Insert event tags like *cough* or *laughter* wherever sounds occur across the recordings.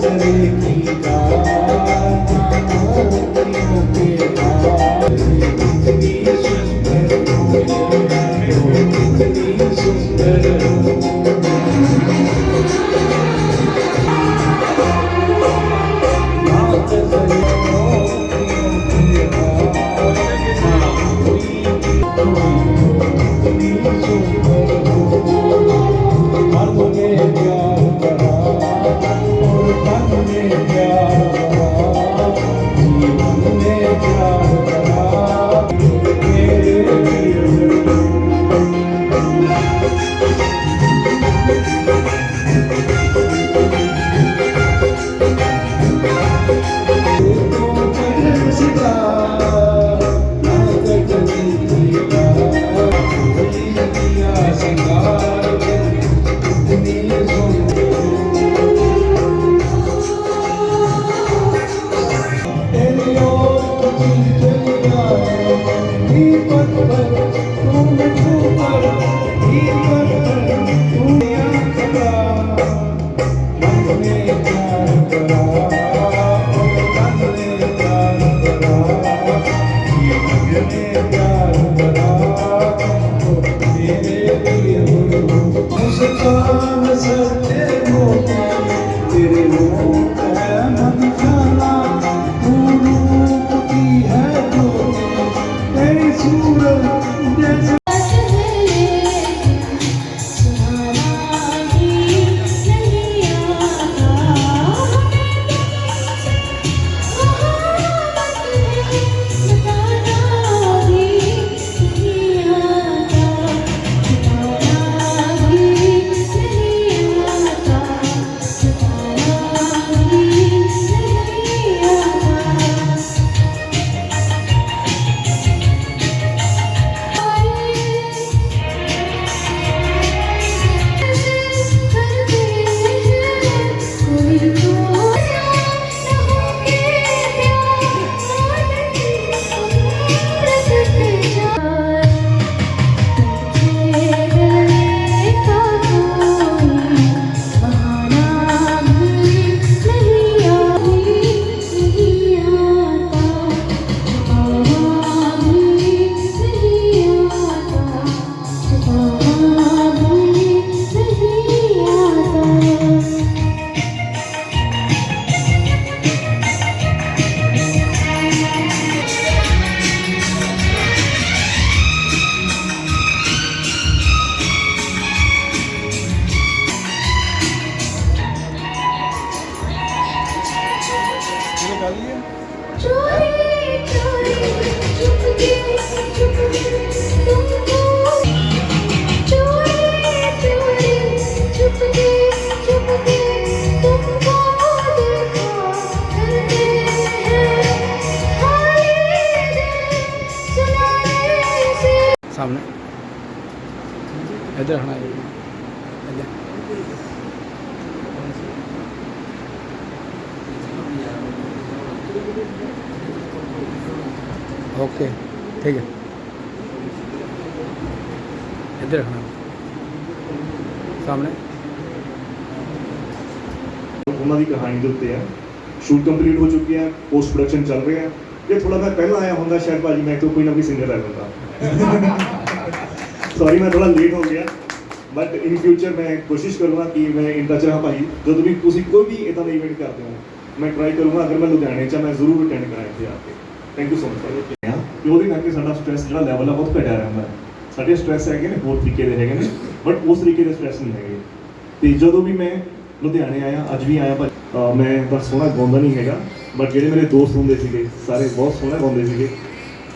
सरे की मन ਸਾਹਮਣੇ ਇੱਧਰ ਹਣਾ ਇੱਧਰ ਓਕੇ ਠੀਕ ਹੈ ਇੱਧਰ ਹਣਾ ਸਾਹਮਣੇ ਉਹਨਾਂ ਦੀ ਕਹਾਣੀ ਦੇ ਉੱਤੇ ਆ ਸ਼ੂਟ ਕੰਪਲੀਟ ਹੋ ਚੁੱਕੀ ਹੈ ਪੋਸਟ ਪ੍ਰੋਡਕਸ਼ਨ ਚੱਲ ਰਿਹਾ ਜੇ ਥੋੜਾ ਮੈਂ ਪਹਿਲਾਂ ਆਇਆ ਹੁੰਦਾ ਸ਼ਾਇਦ ਭਾਜੀ ਮੈਂ ਤੋਂ ਕੋਈ ਨਾ ਕੋਈ ਸਿੰਗਰ ਲੈ ਜਾਂਦਾ ਸੌਰੀ ਮੈਂ ਥੋੜਾ ਲੇਟ ਹੋ ਗਿਆ ਬਟ ਇਨ ਫਿਊਚਰ ਮੈਂ ਕੋਸ਼ਿਸ਼ ਕਰੂੰਗਾ ਕਿ ਮੈਂ ਇਨ ਟੱਚ ਰਹਾਂ ਭਾਜੀ ਜਦੋਂ ਵੀ ਤੁਸੀਂ ਕੋਈ ਵੀ ਇਦਾਂ ਦਾ ਇਵੈਂਟ ਕਰਦੇ ਹੋ ਮੈਂ ਟਰਾਈ ਕਰੂੰਗਾ ਅਗਰ ਮੈਂ ਲੁਧਿਆਣੇ ਚ ਮੈਂ ਜ਼ਰੂਰ ਅਟੈਂਡ ਕਰਾਂ ਇੱਥੇ ਆ ਕੇ। ਥੈਂਕ ਯੂ ਸੋ ਮਚ ਕਿ ਉਹਦੇ ਕਰਕੇ ਸਾਡਾ ਸਟ੍ਰੈਸ ਜਿਹੜਾ ਲੈਵਲ ਆ ਬਹੁਤ ਘਟਿਆ ਰਹਿੰਦਾ ਸਾਡੇ ਸਟ੍ਰੈਸ ਹੈਗੇ ਨੇ ਹੋਰ ਤਰੀਕੇ ਦੇ ਹੈਗੇ ਨੇ ਬਟ ਉਸ ਤਰੀਕੇ ਦੇ ਸਟ੍ਰੈਸ ਨਹੀਂ ਹੈਗੇ। ਤੇ ਜਦੋਂ ਵੀ ਮੈਂ ਲੁਧਿਆਣੇ ਆਇਆ ਅੱਜ ਵੀ ਆਇਆ ਪਰ ਮੈਂ ਬਸ ਸੋਹਣਾ ਗਾਉਂਦਾ ਨਹੀਂ ਹੈਗਾ ਬਟ ਜਿਹੜੇ ਮੇਰੇ ਦੋਸਤ ਹੁੰਦੇ ਸੀਗੇ ਸਾਰੇ ਬਹੁਤ ਸੋਹਣਾ ਗਾਉਂਦੇ ਸੀਗੇ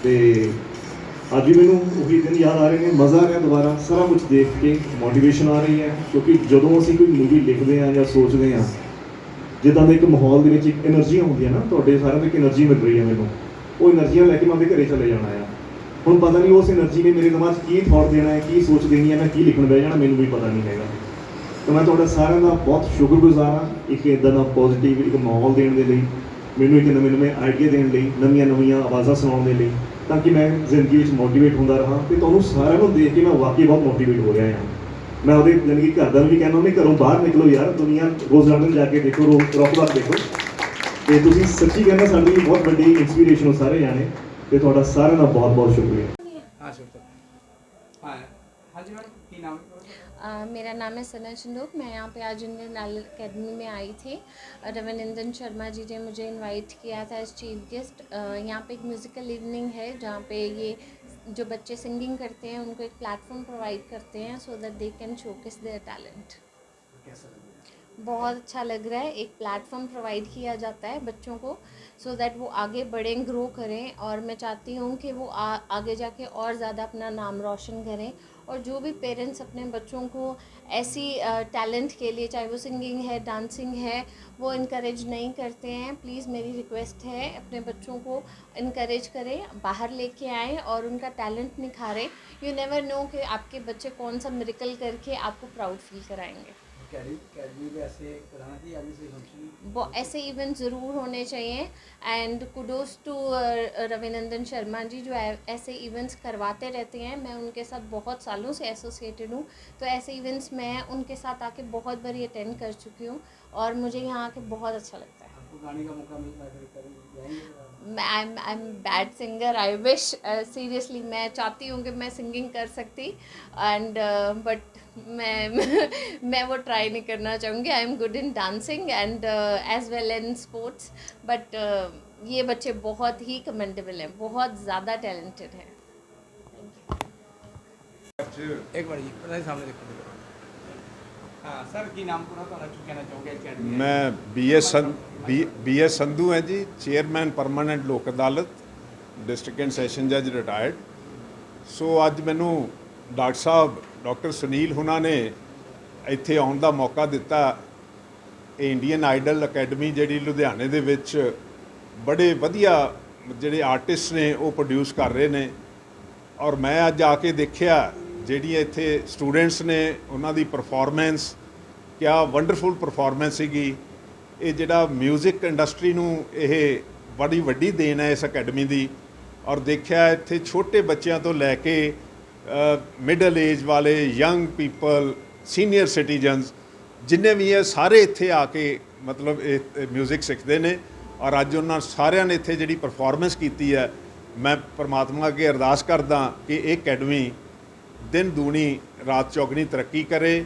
ਤੇ ਅੱਜ ਮੈਨੂੰ ਉਹੀ ਦਿਨ ਯਾਦ ਆ ਰਹੇ ਨੇ, ਮਜ਼ਾ ਆ ਰਿਹਾ ਦੁਬਾਰਾ, ਸਾਰਾ ਕੁਝ ਦੇਖ ਕੇ ਮੋਟੀਵੇਸ਼ਨ ਆ ਰਹੀ ਹੈ, ਕਿਉਂਕਿ ਜਦੋਂ ਅਸੀਂ ਕੋਈ ਮੂਵੀ ਲਿਖਦੇ ਆ ਜਾਂ ਸੋਚਦੇ ਆ ਜਿੱਦਾਂ ਦੇ ਇੱਕ ਮਾਹੌਲ ਦੇ ਵਿੱਚ ਇੱਕ એનર્ਜੀ ਹੁੰਦੀ ਹੈ ਨਾ, ਤੁਹਾਡੇ ਸਾਰਿਆਂ ਨੂੰ ਇੱਕ એનર્ਜੀ ਮਿਲ ਰਹੀ ਹੈ ਮੈਨੂੰ। ਉਹ એનર્ਜੀ ਲੈ ਕੇ ਮੈਂ ਆਪਣੇ ਘਰੇ ਚਲੇ ਜਾਣਾ ਆ। ਹੁਣ ਪਤਾ ਨਹੀਂ ਉਸ એનર્ਜੀ ਨੇ ਮੇਰੇ ਦਿਮਾਗ 'ਚ ਕੀ ਥੌਟ ਦੇਣਾ ਹੈ, ਕੀ ਸੋਚ ਦੇਣੀ ਹੈ, ਮੈਂ ਕੀ ਲਿਖਣ ਬਹਿ ਜਾਣਾ, ਮੈਨੂੰ ਵੀ ਪਤਾ ਨਹੀਂ ਹੈਗਾ। ਤਾਂ ਮੈਂ ਤੁਹਾਡਾ ਸਾਰਿਆਂ ਦਾ ਬਹੁਤ ਸ਼ੁਕਰਗੁਜ਼ਾਰ ਹਾਂ, ਇੱਕ ਇਦਾਂ ਦਾ ਪੋਜ਼ਿਟਿਵ ਇੱਕ ਮਾਹੌਲ ਦੇਣ ਦੇ ਲਈ, ਮੈਨੂੰ ਇੱਕ ਨਵੇਂ ਨਵੇਂ ਆਈਡੀਆ ਦੇਣ ਲਈ ਨਵੀਆਂ ਨਵੀਆਂ ਆਵਾਜ਼ਾਂ ਸੁਣਾਉਣ ਦੇ ਲਈ। ਤਾਂ ਕਿ ਮੈਂ ਜ਼ਿੰਦਗੀ ਵਿੱਚ ਮੋਟੀਵੇਟ ਹੁੰਦਾ ਰਹਾ ਤੇ ਤੁਹਾਨੂੰ ਸਾਰਿਆਂ ਨੂੰ ਦੇਖ ਕੇ ਮੈਂ ਵਾਕਈ ਬਹੁਤ ਮੋਟੀਵੇਟ ਹੋ ਰਿਹਾ ਹਾਂ। ਮੈਂ ਉਹਦੇ ਜ਼ਿੰਦਗੀ ਘਰਦਿਆਂ ਨੂੰ ਵੀ ਕਹਿੰਦਾ ਉਹਨੇ ਘਰੋਂ ਬਾਹਰ ਨਿਕਲੋ ਯਾਰ, ਦੁਨੀਆ ਰੋਜ਼ ਗਾਰਡਨ ਜਾ ਕੇ ਦੇਖੋ ਰੌਕਬਾਰ ਦੇਖੋ। ਤੇ ਤੁਸੀਂ ਸੱਚੀ ਕਹਿੰਦਾ ਸਾਡੇ ਬਹੁਤ ਵੱਡੀ ਇਨਸਪੀਰੇਸ਼ਨ ਹੋ ਸਾਰੇ ਜਾਣੇ ਤੇ ਤੁਹਾਡਾ ਸਾਰਿਆਂ ਦਾ ਬਹੁਤ ਬਹੁਤ ਸ਼ੁਕਰੀਆ। ਹਾਂ, ਸ਼ੁਕਰ। ਹਾਂ, ਹਾਂਜੀ ਮੈਡਮ, ਕੀ ਨਾਮ? मेरा नाम है सना चंदोक। मैं यहाँ पे आज इंडियन नाल अकेडमी में आई थी। रविनंदन शर्मा जी ने मुझे इनवाइट किया था एज चीफ गेस्ट यहाँ पे एक म्यूज़िकल इवनिंग है जहाँ पे ये जो बच्चे सिंगिंग करते हैं उनको एक प्लेटफॉर्म प्रोवाइड करते हैं so that they can showcase their talent बहुत अच्छा लग रहा है। एक प्लेटफॉर्म प्रोवाइड किया जाता है बच्चों को सो so दैट वो आगे बढ़ें ग्रो करें और मैं चाहती हूँ कि वो आ, आगे जाके और ज़्यादा अपना नाम रोशन करें और जो भी पेरेंट्स अपने बच्चों को ऐसी टैलेंट के लिए, चाहे वो सिंगिंग है डांसिंग है, वो इनक्रेज नहीं करते हैं प्लीज़ मेरी रिक्वेस्ट है अपने बच्चों को इनक्रेज करें, बाहर लेके आएँ और उनका टैलेंट निखारें। यू नेवर नो कि आपके बच्चे कौन सा मेरिकल करके आपको प्राउड फील कराएँगे। ऐसे इवेंट ज़रूर होने चाहिए। And kudos to Ravinandan Sharma ji जो ऐसे इवेंट्स करवाते रहते हैं। मैं उनके साथ बहुत सालों से एसोसिएटेड हूँ। तो ऐसे इवेंट्स मैं उनके साथ आके बहुत बारी अटेंड कर चुकी हूँ। और मुझे यहाँ आके बहुत अच्छा लगता है। आपको गाने का मौका मिलता है I am I am bad singer I wish seriously मैं चाहती हूँ कि मैं सिंगिंग कर सकती एंड बट uh, मैं *laughs* मैं वो ट्राई नहीं करना चाहूँगी. I am good in dancing and as well in sports but ये बच्चे बहुत ही कमेंडेबल हैं. बहुत ज़्यादा टैलेंटेड हैं. एक बार सामने देखो। ਹਾਂ, ਸਰ, ਕੀ ਨਾਮ ਪੂਰਾ ਤੁਹਾਡਾ? ਕੀ ਮੈਂ ਬੀਐਸ ਬੀਐਸ ਸੰਧੂ ਹੈ ਜੀ chairman permanent Lok Adalat district and session ਜੱਜ ਰਿਟਾਇਰਡ ਸੋ ਅੱਜ ਮੈਨੂੰ ਡਾਕਟਰ ਸਾਹਿਬ, ਡਾਕਟਰ ਸੁਨੀਲ ਹੁਣਾ ਨੇ ਇੱਥੇ ਆਉਣ ਦਾ ਮੌਕਾ ਦਿੱਤਾ। ਇੰਡੀਅਨ ਆਈਡਲ ਅਕੈਡਮੀ ਜਿਹੜੀ ਲੁਧਿਆਣੇ ਦੇ ਵਿੱਚ ਬੜੇ ਵਧੀਆ ਜਿਹੜੇ ਆਰਟਿਸਟ ਨੇ, ਉਹ ਪ੍ਰੋਡਿਊਸ ਕਰ ਰਹੇ ਨੇ। ਔਰ ਮੈਂ ਅੱਜ ਆ ਕੇ ਦੇਖਿਆ ਜਿਹੜੀਆਂ ਇੱਥੇ ਸਟੂਡੈਂਟਸ ਨੇ ਉਹਨਾਂ ਦੀ ਪਰਫਾਰਮੈਂਸ ਕਿਆ ਵੰਡਰਫੁਲ ਪਰਫਾਰਮੈਂਸ ਸੀਗੀ ਇਹ ਜਿਹੜਾ 뮤직 ਇੰਡਸਟਰੀ ਨੂੰ ਇਹ ਬੜੀ ਵੱਡੀ ਦੇਣ ਹੈ ਇਸ ਅਕੈਡਮੀ ਦੀ ਔਰ ਦੇਖਿਆ ਇੱਥੇ ਛੋਟੇ ਬੱਚਿਆਂ ਤੋਂ ਲੈ ਕੇ ਮਿਡਲ ਏਜ ਵਾਲੇ ਯੰਗ ਪੀਪਲ ਸੀਨੀਅਰ ਸਿਟੀਜ਼ਨਸ ਜਿੰਨੇ ਵੀ ਹੈ ਸਾਰੇ ਇੱਥੇ ਆ ਕੇ ਮਤਲਬ ਇਹ 뮤직 ਸਿੱਖਦੇ ਨੇ ਔਰ ਅੱਜ ਉਹਨਾਂ ਸਾਰਿਆਂ ਨੇ ਇੱਥੇ ਜਿਹੜੀ ਪਰਫਾਰਮੈਂਸ ਕੀਤੀ ਹੈ ਮੈਂ ਪ੍ਰਮਾਤਮਾ ਅੱਗੇ ਅਰਦਾਸ ਕਰਦਾ ਕਿ ਇਹ ਅਕੈਡਮੀ ਦਿਨ ਦੂਣੀ ਰਾਤ ਚੌਗਣੀ ਤਰੱਕੀ ਕਰੇ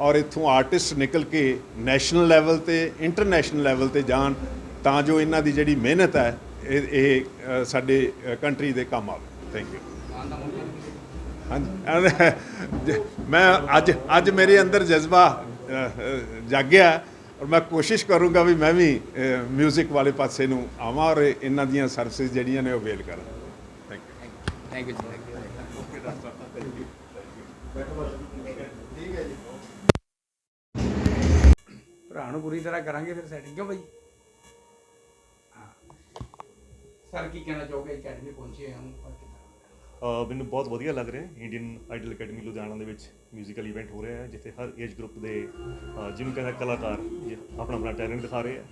ਔਰ ਇੱਥੋਂ ਆਰਟਿਸਟ ਨਿਕਲ ਕੇ ਨੈਸ਼ਨਲ ਲੈਵਲ ਤੇ, ਇੰਟਰਨੈਸ਼ਨਲ ਲੈਵਲ ਤੇ ਜਾਣ, ਤਾਂ ਜੋ ਇਹਨਾਂ ਦੀ ਜਿਹੜੀ ਮਿਹਨਤ ਹੈ, ਇਹ ਇਹ ਸਾਡੇ ਕੰਟਰੀ ਦੇ ਕੰਮ ਆਵੇ। ਥੈਂਕ ਯੂ ਹਾਂਜੀ। ਮੈਂ ਅੱਜ ਅੱਜ ਮੇਰੇ ਅੰਦਰ ਜਜ਼ਬਾ ਜਾਗਿਆ ਔਰ ਮੈਂ ਕੋਸ਼ਿਸ਼ ਕਰੂੰਗਾ ਵੀ ਮੈਂ ਵੀ 뮤직 ਵਾਲੇ ਪਾਸੇ ਨੂੰ ਆਵਾਂ ਔਰ ਇਹਨਾਂ ਦੀਆਂ ਸਰਵਿਸਿਜ਼ ਜਿਹੜੀਆਂ ਨੇ ਉਹ ਅਵੇਲ ਕਰਾਂ। ਥੈਂਕ ਯੂ ਥੈਂਕ ਯੂ ਭਰਾ ਨੂੰ ਪੂਰੀ ਤਰ੍ਹਾਂ ਕਰਾਂਗੇ ਫਿਰ ਸੈਟਿੰਗ ਕਿਉਂ ਬਾਈ? ਸਰ, ਕੀ ਕਹਿਣਾ ਚਾਹੋਗੇ? ਅਕੈਡਮੀ ਪਹੁੰਚੇ ਹਾਂ ਅਹ ਮੈਨੂੰ ਬਹੁਤ ਵਧੀਆ ਲੱਗ ਰਿਹਾ ਹੈ ਇੰਡੀਅਨ ਆਈਡਲ ਅਕੈਡਮੀ ਲੁਧਿਆਣਾ ਦੇ ਵਿੱਚ ਮਿਊਜ਼ੀਕਲ ਇਵੈਂਟ ਹੋ ਰਿਹਾ ਹੈ, ਜਿੱਥੇ ਹਰ ਏਜ ਗਰੁੱਪ ਦੇ, ਅਹ ਜਿਹਨੂੰ ਕਹਿੰਦਾ ਕਲਾਕਾਰ ਇਹ ਆਪਣਾ ਆਪਣਾ ਟੈਲੈਂਟ ਦਿਖਾ ਰਹੇ ਆ।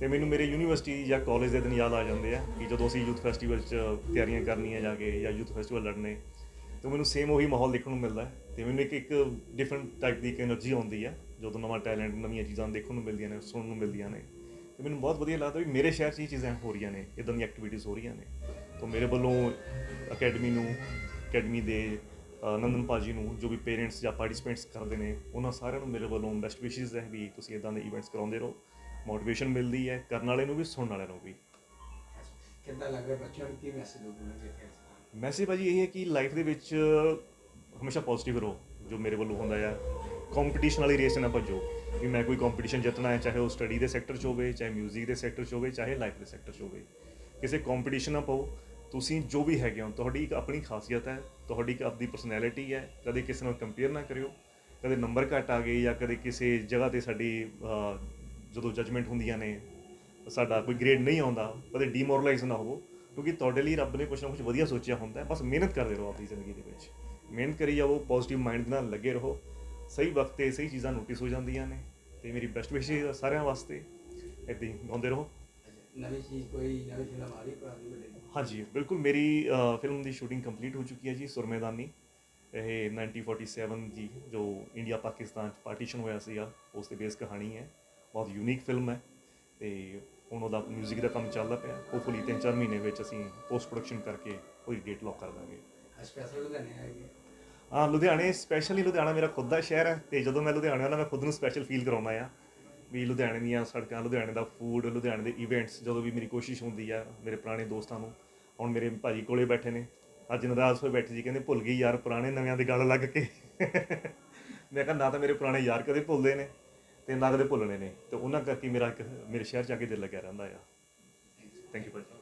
ਤੇ ਮੈਨੂੰ ਮੇਰੇ ਯੂਨੀਵਰਸਿਟੀ ਜਾਂ ਕਾਲਜ ਦੇ ਦਿਨ ਯਾਦ ਆ ਜਾਂਦੇ ਆ ਕਿ ਜਦੋਂ ਅਸੀਂ ਯੂਥ ਫੈਸਟੀਵਲ 'ਚ ਤਿਆਰੀਆਂ ਕਰਨੀਆਂ ਜਾ ਕੇ ਜਾਂ ਯੂਥ ਫੈਸਟੀਵਲ ਲੜਨੇ ਤੇ ਮੈਨੂੰ ਸੇਮ ਉਹੀ ਮਾਹੌਲ ਦੇਖਣ ਨੂੰ ਮਿਲਦਾ ਹੈ ਤੇ ਮੈਨੂੰ ਇੱਕ ਇੱਕ ਡਿਫਰੈਂਟ ਟਾਈਪ ਦੀ ਇੱਕ એનર્ਜੀ ਆਉਂਦੀ ਹੈ ਜਦੋਂ ਨਵਾਂ ਟੈਲੈਂਟ ਨਵੀਆਂ ਚੀਜ਼ਾਂ ਦੇਖਣ ਨੂੰ ਮਿਲਦੀਆਂ ਨੇ, ਸੁਣਨ ਨੂੰ ਮਿਲਦੀਆਂ ਨੇ। ਤੇ ਮੈਨੂੰ ਬਹੁਤ ਵਧੀਆ ਲੱਗਦਾ ਵੀ ਮੇਰੇ ਸ਼ਹਿਰ 'ਚ ਇਹ ਚੀਜ਼ਾਂ ਹੋ ਰਹੀਆਂ ਨੇ, ਇਦਾਂ ਦੀਆਂ ਐਕਟੀਵਿਟੀਜ਼ ਹੋ ਰਹੀਆਂ ਨੇ। ਤੋਂ ਮੇਰੇ ਵੱਲੋਂ ਅਕੈਡਮੀ ਨੂੰ ਅਕੈਡਮੀ ਦੇ ਨੰਦਨ ਪਾਜੀ ਨੂੰ, ਜੋ ਵੀ ਪੇਰੈਂਟਸ ਜਾਂ ਪਾਰਟਿਸਪੈਂਟਸ ਕਰਦੇ ਨੇ, ਉਹਨਾਂ ਸਾਰਿਆਂ ਨੂੰ ਮੇਰੇ ਵੱਲੋਂ ਬੈਸਟ ਵਿਸ਼ੇਸ ਹੈ ਵੀ ਤੁਸੀਂ ਇਦਾਂ ਦੇ ਇਵੈਂਟਸ ਕਰਾਉਂਦੇ ਰਹੋ। ਮੋਟੀਵੇਸ਼ਨ ਮਿਲਦੀ ਹੈ, ਕਰਨ ਵਾਲੇ ਨੂੰ ਵੀ, ਸੁਣਨ ਵਾਲੇ ਨੂੰ ਵੀ। ਕਿੰਨਾ ਲੱਗਦਾ ਬੱਚਿਆਂ ਨੂੰ? ਕੀ ਮੈਸੇਜ ਦੋਗੇ ਮੈਸੇਜ ਭਾਜੀ ਇਹ ਹੈ ਕਿ ਲਾਈਫ ਦੇ ਵਿੱਚ ਹਮੇਸ਼ਾ ਪੋਜ਼ਿਟਿਵ ਰਹੋ, ਜੋ ਮੇਰੇ ਵੱਲੋਂ ਹੁੰਦਾ ਆ। ਕੰਪੀਟੀਸ਼ਨ ਵਾਲੀ ਰੇਸ ਨਾ ਭੱਜੋ, ਵੀ ਮੈਂ ਕੋਈ ਕੰਪੀਟੀਸ਼ਨ ਜਿੱਤਣਾ ਹੈ, ਚਾਹੇ ਉਹ ਸਟੱਡੀ ਦੇ ਸੈਕਟਰ 'ਚ ਹੋਵੇ, ਚਾਹੇ 뮤직 ਦੇ ਸੈਕਟਰ 'ਚ ਹੋਵੇ, ਚਾਹੇ ਲਾਈਫ ਦੇ ਸੈਕਟਰ 'ਚ ਹੋਵੇ। ਕਿਸੇ ਕੰਪੀਟੀਸ਼ਨ ਨਾ ਪਾਓ ਤੁਸੀਂ ਜੋ ਵੀ ਹੈਗੇ ਹੋ, ਤੁਹਾਡੀ ਇੱਕ ਆਪਣੀ ਖਾਸੀਅਤ ਹੈ, ਤੁਹਾਡੀ ਇੱਕ ਆਪਣੀ ਪਰਸਨੈਲਿਟੀ ਹੈ, ਕਦੇ ਕਿਸੇ ਨਾਲ ਕੰਪੇਅਰ ਨਾ ਕਰਿਓ, ਕਦੇ ਨੰਬਰ ਘੱਟ ਆ ਗਏ ਜਾਂ ਕਦੇ ਕਿਸੇ ਜਗ੍ਹਾ ਤੇ ਸਾਡੀ ਜਦੋਂ ਜਜਮੈਂਟ ਹੁੰਦੀਆਂ ਨੇ, ਸਾਡਾ ਕੋਈ ਗ੍ਰੇਡ ਨਹੀਂ ਆਉਂਦਾ, ਕਦੇ ਡੀਮੋਰਲਾਈਜ਼ ਨਾ ਹੋਵੋ। ਕਿਉਂਕਿ ਤੁਹਾਡੇ ਲਈ ਰੱਬ ਨੇ ਕੁਝ ਨਾ ਕੁਝ ਵਧੀਆ ਸੋਚਿਆ ਹੁੰਦਾ ਬਸ ਮਿਹਨਤ ਕਰਦੇ ਰਹੋ ਆਪਣੀ ਜ਼ਿੰਦਗੀ ਦੇ ਵਿੱਚ। ਮਿਹਨਤ ਕਰੀ ਜਾਓ ਪੋਜ਼ਿਟਿਵ ਮਾਈਂਡ ਨਾਲ ਲੱਗੇ ਰਹੋ। ਸਹੀ ਵਕਤ ਤੇ ਸਹੀ ਚੀਜ਼ਾਂ ਨੋਟਿਸ ਹੋ ਜਾਂਦੀਆਂ ਨੇ ਤੇ ਮੇਰੀ ਬੈਸਟ ਵਿਸ਼ੇਸ ਸਾਰਿਆਂ ਵਾਸਤੇ। ਇੱਦਾਂ ਹੀ ਗਾਉਂਦੇ ਰਹੋ। ਨਵੀਂ ਚੀਜ਼ ਕੋਈ ਨਵੀਂ ਫਿਲਮ ਆ ਰਹੀ ਪੁਰਾਣੀ ਬਣੇ ਹਾਂਜੀ ਬਿਲਕੁਲ ਮੇਰੀ ਫਿਲਮ ਦੀ ਸ਼ੂਟਿੰਗ ਕੰਪਲੀਟ ਹੋ ਚੁੱਕੀ ਹੈ ਜੀ ਸੁਰਮੇਦਾਨੀ। ਇਹ 1947 ਜੀ ਜੋ ਇੰਡੀਆ ਪਾਕਿਸਤਾਨ ਚ ਪਾਰਟੀਸ਼ਨ ਹੋਇਆ ਸੀਗਾ ਉਸ ਤੇ ਬੇਸ ਕਹਾਣੀ ਹੈ। ਬਹੁਤ ਯੂਨੀਕ ਫਿਲਮ ਹੈ ਤੇ ਹੁਣ ਉਹਦਾ 뮤직 ਦਾ ਕੰਮ ਚੱਲਦਾ ਪਿਆ। ਹੋਪਫੁਲੀ ਤਿੰਨ ਚਾਰ ਮਹੀਨੇ ਵਿੱਚ ਅਸੀਂ ਪੋਸਟ ਪ੍ਰੋਡਕਸ਼ਨ ਕਰਕੇ ਕੋਈ ਡੇਟ ਲੌਕ ਕਰ ਦਾਂਗੇ। ਸਪੈਸ਼ਲ ਲੁਧਿਆਣੇ ਆਏਗੇ ਹਾਂ ਲੁਧਿਆਣੇ ਸਪੈਸ਼ਲੀ ਲੁਧਿਆਣਾ ਮੇਰਾ ਖੁਦ ਦਾ ਸ਼ਹਿਰ ਹੈ ਤੇ ਜਦੋਂ ਮੈਂ ਲੁਧਿਆਣੇ ਆਉਂਦਾ ਮੈਂ ਖੁਦ ਨੂੰ ਸਪੈਸ਼ਲ ਫੀਲ ਕਰਾਉਂਦਾ ਆ ਵੀ ਲੁਧਿਆਣੇ ਦੀਆਂ ਸੜਕਾਂ ਲੁਧਿਆਣੇ ਦਾ ਫੂਡ ਲੁਧਿਆਣੇ ਦੇ ਇਵੈਂਟਸ ਜਦੋਂ ਵੀ ਮੇਰੀ ਕੋਸ਼ਿਸ਼ ਹੁੰਦੀ ਆ ਮੇਰੇ ਪੁਰਾਣੇ ਦੋਸਤਾਂ ਨੂੰ ਹੁਣ ਮੇਰੇ ਭਾਜੀ ਕੋਲੇ ਬੈਠੇ ਨੇ। ਅੱਜ ਨਾਰਾਜ਼ ਹੋਏ ਬੈਠੇ ਜੀ ਕਹਿੰਦੇ ਭੁੱਲ ਗਈ ਯਾਰ ਪੁਰਾਣੇ ਨਵਿਆਂ ਦੇ ਗੱਲ ਲੱਗ ਕੇ। ਮੈਂ ਕਿਹਾ ਨਾ ਤਾਂ ਮੇਰੇ ਪੁਰਾਣੇ ਯਾਰ ਕਦੇ ਭੁੱਲਦੇ ਨੇ। ਤੇ ਨਾ ਕਦੇ ਭੁੱਲਣੇ ਨੇ ਤੇ ਉਹਨਾਂ ਕਰਕੇ ਮੇਰਾ ਇੱਕ ਮੇਰੇ ਸ਼ਹਿਰ ਚ ਆ ਕੇ ਦਿਲ ਲੱਗਿਆ ਰਹਿੰਦਾ ਆ। ਥੈਂਕ ਯੂ ਭਾਜੀ।